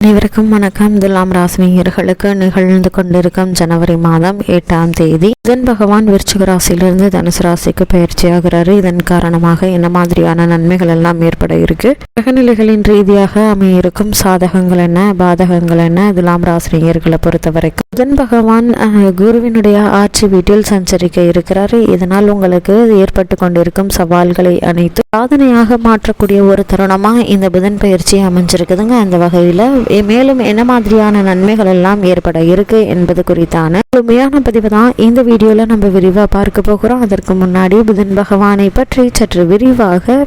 அனைவருக்கும் வணக்கம். துலாம் ராசினியர்களுக்கு நிகழ்ந்து கொண்டிருக்கும் ஜனவரி மாதம் எட்டாம் தேதி. புதன் பகவான் விருச்சிக ராசியிலிருந்து தனுசு ராசிக்கு பயிற்சியாகிறாரு இதன் காரணமாக என்ன மாதிரியான நன்மைகள் எல்லாம் ஏற்பட இருக்கு? கிரகநிலைகளின் ரீதியாக அமையிருக்கும் சாதகங்கள் என்ன? பாதகங்கள் என்ன? துலாம் ராசினியர்களை பொறுத்த வரைக்கும் புதன் பகவான் குருவினுடைய ஆட்சி வீட்டில் சஞ்சரிக்க இருக்கிறாரு. இதனால் உங்களுக்கு ஏற்பட்டு கொண்டிருக்கும் சவால்களை அனைத்து சாதனையாக மாற்றக்கூடிய ஒரு தருணமா இந்த புதன் பயிற்சி அமைஞ்சிருக்குதுங்க. அந்த வகையில மேலும் என்ன மாதிரியான நன்மைகள் எல்லாம் ஏற்பட இருக்கு என்பது குறித்தான முழுமையான பதிவு தான் இந்த வீடியோல நம்ம விரிவா பார்க்க போகிறோம். அதற்கு முன்னாடி புதன் பகவானை பற்றி சற்று விரிவாக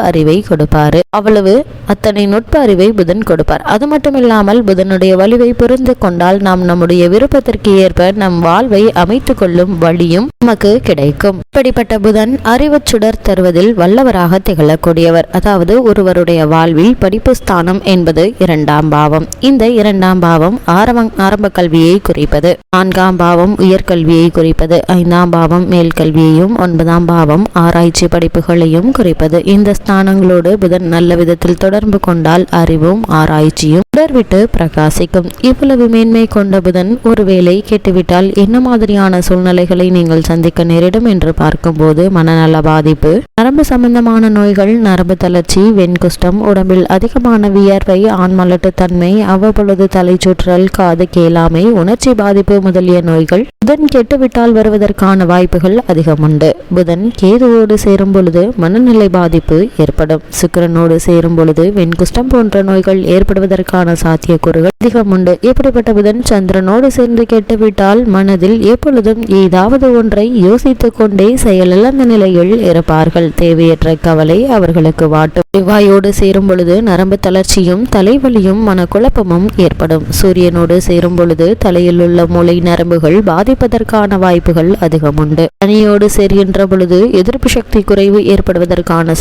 அறிவை கொடுப்பாரு. அவ்வளவு அத்தனை நுட்ப அறிவை புதன் கொடுப்பார். அது மட்டும் இல்லாமல் புதனுடைய வலிவை புரிந்து கொண்டால் நாம் நம்முடைய விருப்பத்திற்கு ஏற்ப நம் வாழ்வை அமைத்துக் கொள்ளும் வழியும் நமக்கு கிடைக்கும். இப்படிப்பட்ட புதன் அறிவு சுடர் தருவதில் வல்லவராக திகழக்கூடியவர். அதாவது ஒருவருடைய வாழ்வில் படிப்பு ஸ்தானம் என்பது இரண்டாம் பாவம். இந்த இரண்டாம் பாவம் ஆரம்ப ஆரம்ப கல்வியை குறிப்பது. நான்காம் பாவம் உயர்கல்வியை குறிப்பது. ஐந்தாம் பாவம் மேல் கல்வியையும் ஒன்பதாம் பாவம் ஆராய்ச்சி படிப்புகளையும் குறிப்பது. இந்த ஸ்தானங்களோடு புதன் நல்ல விதத்தில் தொடர்பு கொண்டால் அறிவும் ஆராய்ச்சியும் தொடர்விட்டு பிரகாசிக்கும். இவ்வளவு மேன்மை கொண்ட புதன் ஒருவேளை கெட்டுவிட்டால் என்ன மாதிரியான சூழ்நிலைகளை நீங்கள் சந்திக்க நேரிடும் என்று பார்க்கும்போது மனநல பாதிப்பு நரம்பு சம்பந்தமான நோய்கள் நரம்பு தளர்ச்சி வெண்குஷ்டம் உடம்பில் அதிகமான வியர்வை ஆண்மலட்டுத்தன்மை அவ்வப்பொழுது தலைச்சுற்றல் காது கேளாமை உணர்ச்சி பாதிப்பு முதலிய நோய்கள் புதன் கெட்டுவிட்டால் வருவதற்கான வாய்ப்புகள் அதிகம் உண்டு புதன் கேதுவோடு சேரும் பொழுது மனநிலை பாதிப்பு ஏற்படும். சுக்கிரனோடு சேரும் பொழுது வெண்குஷ்டம் போன்ற நோய்கள் ஏற்படுவதற்கான சாத்தியக்கூறுகள் அதிகம் உண்டு. இப்படிப்பட்ட புதன் சந்திரனோடு சேர்ந்து கெட்டுவிட்டால் மனதில் எப்பொழுதும் ஏதாவது ஒன்றை யோசித்துக் கொண்டே செயலிழந்த நிலையில் இருப்பார்கள். தேவையற்ற கவலை அவர்களுக்கு வாட்டும். செவ்வாயோடு சேரும் பொழுது நரம்பு தளர்ச்சியும் தலைவலியும் மனக்குழப்பமும் ஏற்படும். சூரியனோடு சேரும் பொழுது தலையில் உள்ள மூளை நரம்புகள் பாதிப்பதற்கான வாய்ப்புகள் அதிகம் உண்டு. சனியோடு சேர்கின்ற பொழுது எதிர்ப்பு சக்தி குறைவு ஏற்படுவதற்கான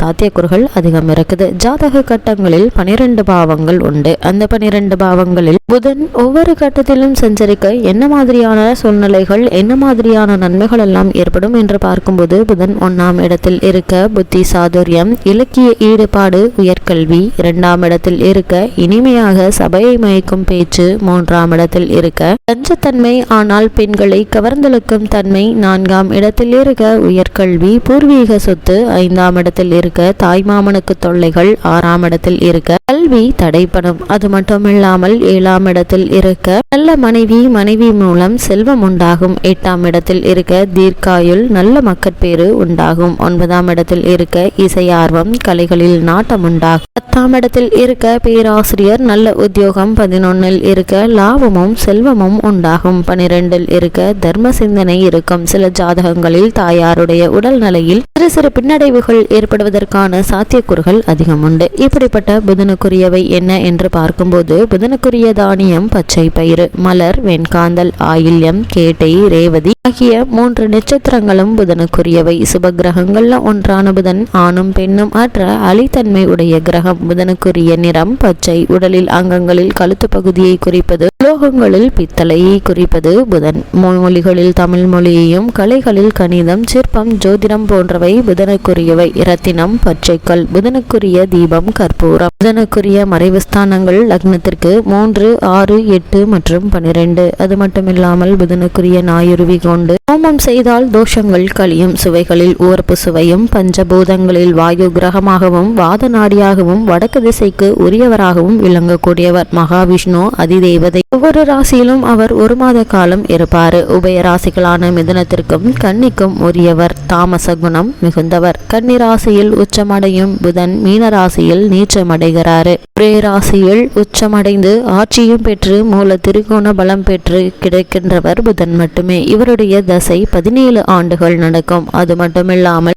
சாத்தியக்கூறுகள் அதிகம் இருக்குது. ஜாதக கட்டங்களில் பனிரெண்டு பாவங்கள் உண்டு. அந்த பனிரெண்டு பாவங்களில் புதன் ஒவ்வொரு கட்டத்திலும் சஞ்சரிக்க என்ன மாதிரியான சூழ்நிலைகள் என்ன மாதிரியான நன்மைகள் எல்லாம் ஏற்படும் என்று பார்க்கும்போது புதன் ஒன்னாம் இடத்தில் இருக்க புத்தி சாதுரியம் இலக்கிய ஈடுபாடு உயர்கல்வி இரண்டாம் இடத்தில் இருக்க இனிமையாக சபையை மயக்கும் பேச்சு மூன்றாம் இடத்தில் இருக்க தஞ்சத்தன்மை ஆனால் பெண்களை கவர்ந்தெழுக்கும் தன்மை நான்காம் இடத்தில் இருக்க உயர்கல்வி பூர்வீக சொத்து ஐந்தாம் இடத்தில் இருக்க தாய் தாய்மாமனுக்கு தொல்லைகள் ஆறாம் இடத்தில் இருக்க கல்வி தடைப்படும் அது மட்டுமில்லாமல் ஏழாம் இடத்தில் இருக்க நல்ல மனைவி மனைவி மூலம் செல்வம் உண்டாகும். எட்டாம் இடத்தில் இருக்க தீர்க்காயுள் நல்ல மக்கட்பேறு உண்டாகும். ஒன்பதாம் இடத்தில் இருக்க இசை ஆர்வம் கலைகளில் நாட்டம் உண்டாகும். பத்தாம் இடத்தில் இருக்க பேராசிரியர் நல்ல உத்தியோகம். பதினொன்னில் இருக்க லாபமும் செல்வமும் உண்டாகும். பனிரெண்டில் இருக்க தர்ம சிந்தனை இருக்கும். சில ஜாதகங்களில் தாயாருடைய உடல் நிலையில் சிறு சிறு பின்னடைவுகள் ஏற்படுவதற்கான சாத்தியக்கூறுகள் அதிகம் உண்டு இப்படிப்பட்ட புதனுக்குரியவை என்ன என்று பார்க்கும்போது புதனுக்குரிய தானியம் பச்சை பயிறு மலர் வெண்காந்தல் ஆயில்யம் கேட்டை ரேவதி ஆகிய மூன்று நட்சத்திரங்களும் புதனுக்குரியவை. சுப கிரகங்கள்ல ஒன்றான புதன் ஆணும் பெண்ணும் அற்ற அலித்தன்மை உடைய கிரகம். புதனுக்குரிய நிறம் பச்சை. உடலில் அங்கங்களில் கழுத்து பகுதியை குறிப்பது உலோகங்களில் பித்தளையை குறிப்பது புதன். மொழிகளில் தமிழ் மொழியையும் கலைகளில் கணிதம் சிற்பம் ஜோதிடம் போன்றவை புதனுக்குரியவை. இரத்தினம் பச்சைக்கல் புதனுக்குரிய தீபம் கற்பூரம். புதனுக்குரிய மறைவு ஸ்தானங்கள் லக்னத்திற்கு மூன்று ஆறு எட்டு மற்றும் பனிரெண்டு. அது மட்டுமில்லாமல் புதனுக்குரிய நாயுருவி கொண்டு ஹோமம் செய்தால் தோஷங்கள் கழியும். சுவைகளில் உவர்ப்பு சுவையும் பஞ்சபூதங்களில் வாயு கிரகமாகவும் வாத நாடியாகவும் வடக்கு திசைக்கு உரியவராகவும் விளங்கக்கூடியவர் மகாவிஷ்ணு அதிதேவதை. ஒவ்வொரு ராசியிலும் அவர் ஒரு மாத காலம் இருப்பார். உபய ராசிகளான மிதுனத்திற்கும் கன்னிக்கும் உரியவர். தாமச குணம் மிகுந்தவர். கன்னி ராசியில் உச்சமடையும் புதன் மீன ராசியில் நீச்சமடைகிறாரு. ஒரே ராசியில் உச்சமடைந்து ஆட்சியும் பெற்று மூல திரிகோண பலம் பெற்று கிடைக்கின்றவர் புதன் மட்டுமே. இவருடைய தசை பதினேழு ஆண்டுகள் நடக்கும். அது மட்டுமில்லாமல்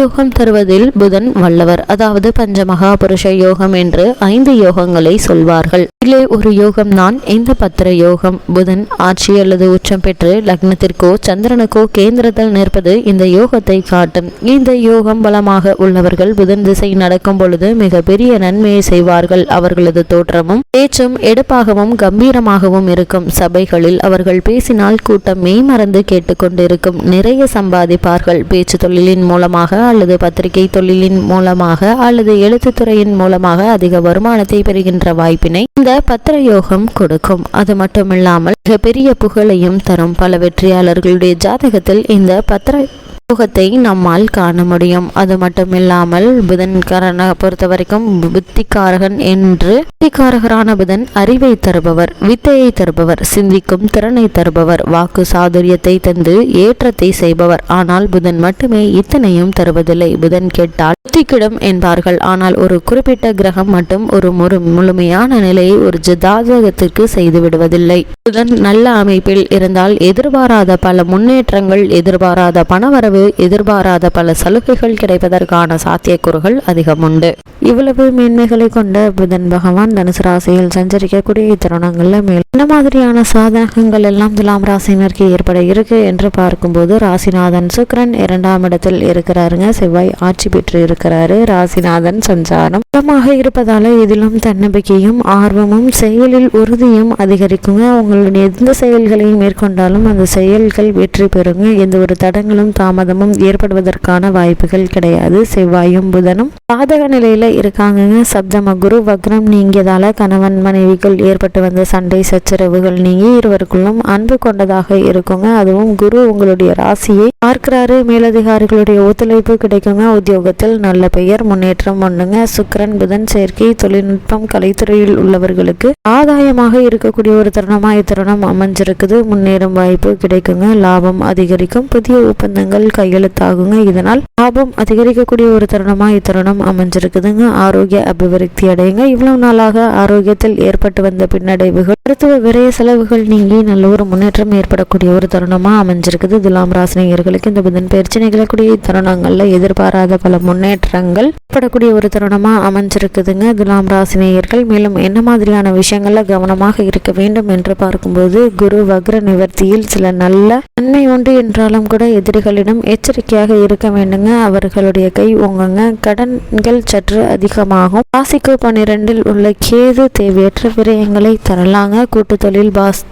யோகம் தருவதில் புதன் வல்லவர். அதாவது பஞ்சமகா புருஷ யோகம் என்று ஐந்து யோகங்களை சொல்வார்கள். இதிலே ஒரு யோகம் தான் இந்த பத்திர யோகம். புதன் ஆட்சி அல்லது உச்சம் பெற்று லக்னத்திற்கோ சந்திரனுக்கோ கேந்திரத்தில் நிற்பது இந்த யோகத்தை காட்டும். இந்த யோகம் பலமாக உள்ளவர்கள் புதன் திசை நடக்கும் பொழுது மிகப்பெரிய நன்மையை செய்வார்கள் அவர்களது தோற்றமும் பேச்சும் எடுப்பாகவும் கம்பீரமாகவும் இருக்கும். சபைகளில் அவர்கள் பேசினால் கூட்டம் மெய்மறந்து கேட்டுக்கொண்டிருக்கும் நிறைய சம்பாதிப்பார்கள். பேச்சு தொழிலின் மூலமாக அல்லது பத்திரிகை தொழிலின் மூலமாக அல்லது எழுத்துத்துறையின் மூலமாக அதிக வருமானத்தை பெறுகின்ற வாய்ப்பினை இந்த பத்திர யோகம் கொடுக்கும். அது மட்டுமில்லாமல் மிகப்பெரிய புகழையும் தரும். பல வெற்றியாளர்களுடைய ஜாதகத்தில் இந்த பத்திர யோகத்தை நம்மால் காண முடியும். அது மட்டுமில்லாமல் புதன்காரனை பொறுத்த வரைக்கும் புத்திக்காரகன் என்று புத்திக்காரகரான புதன் அறிவை தருபவர் வித்தையை தருபவர் சிந்திக்கும் திறனை தருபவர் வாக்கு சாதுரியத்தை தந்து ஏற்றத்தை செய்பவர். ஆனால் புதன் மட்டுமே இத்தனையும் தருவதில்லை. புதன் கேட்டால் புத்திக்கிடும் என்பார்கள். ஆனால் ஒரு குறிப்பிட்ட கிரகம் மட்டும் ஒரு முழு முழுமையான நிலையை ஒரு ஜதாதகத்திற்கு செய்து விடுவதில்லை. புதன் நல்ல அமைப்பில் இருந்தால் எதிர்பாராத பல முன்னேற்றங்கள் எதிர்பாராத பணவரவு எதிர்பாராத பல சலுகைகள் கிடைப்பதற்கான சாத்தியக்கூறுகள் அதிகம் உண்டு இவ்வளவு மேன்மைகளை கொண்ட புதன் பகவான் தனுசு ராசியில் சஞ்சரிக்கக்கூடிய இத்தருணங்கள்ல மேல் என்ன மாதிரியான சாதகங்கள் எல்லாம் துலாம் ராசினருக்கு ஏற்பட இருக்கு என்று பார்க்கும்போது ராசிநாதன் சுக்ரன் இரண்டாம் இடத்தில் இருக்கிறாருங்க. செவ்வாய் ஆட்சி பெற்று இருக்கிறாரு. ராசிநாதன் சஞ்சாரம் பலமாக இருப்பதால இதிலும் தன்னம்பிக்கையும் ஆர்வமும் செயலில் உறுதியும் அதிகரிக்குங்க. உங்களுடைய எந்த செயல்களையும் மேற்கொண்டாலும் அந்த செயல்கள் வெற்றி பெறுங்க. எந்த ஒரு தடங்களும் தாமதம் தாமதமும் ஏற்படுவதற்கான வாய்ப்புகள் கிடையாது. செவ்வாயும் புதனும் பாதக நிலையில இருக்காங்கங்க. சப்தம குரு வக்ரம் நீங்கியதால கணவன் மனைவிக்குள் ஏற்பட்டு வந்த சண்டை சச்சரவுகள் நீங்கி இருவருக்குள்ளும் அன்பு கொண்டதாக இருக்குங்க. அதுவும் குரு உங்களுடைய ராசியை பார்க்கிறாரு. மேலதிகாரிகளுடைய ஒத்துழைப்பு கிடைக்குங்க. உத்தியோகத்தில் நல்ல பெயர் முன்னேற்றம் ஒண்ணுங்க. சுக்கிரன் புதன் சேர்க்கை தொழில்நுட்பம் கலைத்துறையில் உள்ளவர்களுக்கு ஆதாயமாக இருக்கக்கூடிய ஒரு தருணமா இத்தருணம் அமைஞ்சிருக்குது. முன்னேறும் வாய்ப்பு கிடைக்குங்க. லாபம் அதிகரிக்கும். புதிய ஒப்பந்தங்கள் ஒப்பந்தங்கள் கையெழுத்தாகுங்க. இதனால் லாபம் அதிகரிக்கக்கூடிய ஒரு தருணமா இத்தருணம் அமைஞ்சிருக்குதுங்க. ஆரோக்கிய அபிவிருத்தி அடையுங்க. இவ்வளவு நாளாக ஆரோக்கியத்தில் ஏற்பட்டு வந்த பின்னடைவுகள் மருத்துவ விரைய செலவுகள் நீங்கி நல்ல ஒரு முன்னேற்றம் ஏற்படக்கூடிய ஒரு தருணமா அமைஞ்சிருக்குது. துலாம் ராசினியர்களுக்கு இந்த புதன் பயிற்சி நிகழக்கூடிய தருணங்கள்ல எதிர்பாராத பல முன்னேற்றங்கள் ஏற்படக்கூடிய ஒரு தருணமா அமைஞ்சிருக்குதுங்க. துலாம் ராசினியர்கள் மேலும் என்ன மாதிரியான விஷயங்கள்ல கவனமாக இருக்க வேண்டும் என்று பார்க்கும்போது குரு வக்ர நிவர்த்தியில் சில நல்ல நன்மை உண்டு என்றாலும் கூட எதிரிகளிடம் எச்சரிக்கையாக இருக்க வேண்டுங்க. அவர்களுடைய கை உங்கங்க கடன்கள் சற்று அதிகமாகும். ராசிக்கு பன்னிரெண்டில் உள்ள கேது தேவையற்ற விரயங்களை தரலாங்க. கூட்டு தொழில் பாஸ்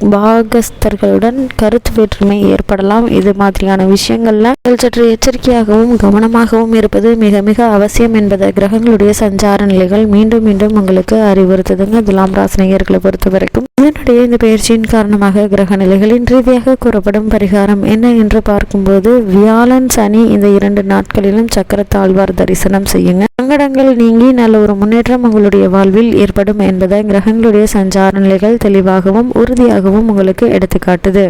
பாகஸ்தர்களுடன் கருத்து வேற்றுமை ஏற்படலாம். இது மாதிரியான விஷயங்கள்ல நீங்கள் சற்று எச்சரிக்கையாகவும் கவனமாகவும் இருப்பது மிக மிக அவசியம் என்பதை கிரகங்களுடைய சஞ்சார நிலைகள் மீண்டும் மீண்டும் உங்களுக்கு அறிவுறுத்துதுங்க. துலாம் ராசினியர்களை பொறுத்த வரைக்கும் இதனுடைய இந்த பயிற்சியின் காரணமாக கிரக நிலைகளின் ரீதியாக கூறப்படும் பரிகாரம் என்ன என்று பார்க்கும்போது வியாழன் சனி இந்த இரண்டு நாட்களிலும் சக்கரத்தாழ்வார் தரிசனம் செய்யுங்க. சங்கடங்கள் நீங்கி நல்ல ஒரு முன்னேற்றம் உங்களுடைய வாழ்வில் ஏற்படும் என்பதை கிரகங்களுடைய சஞ்சார நிலைகள் தெளிவாகவும் உறுதியாகவும் உங்களுக்கு எடுத்துக்காட்டுது.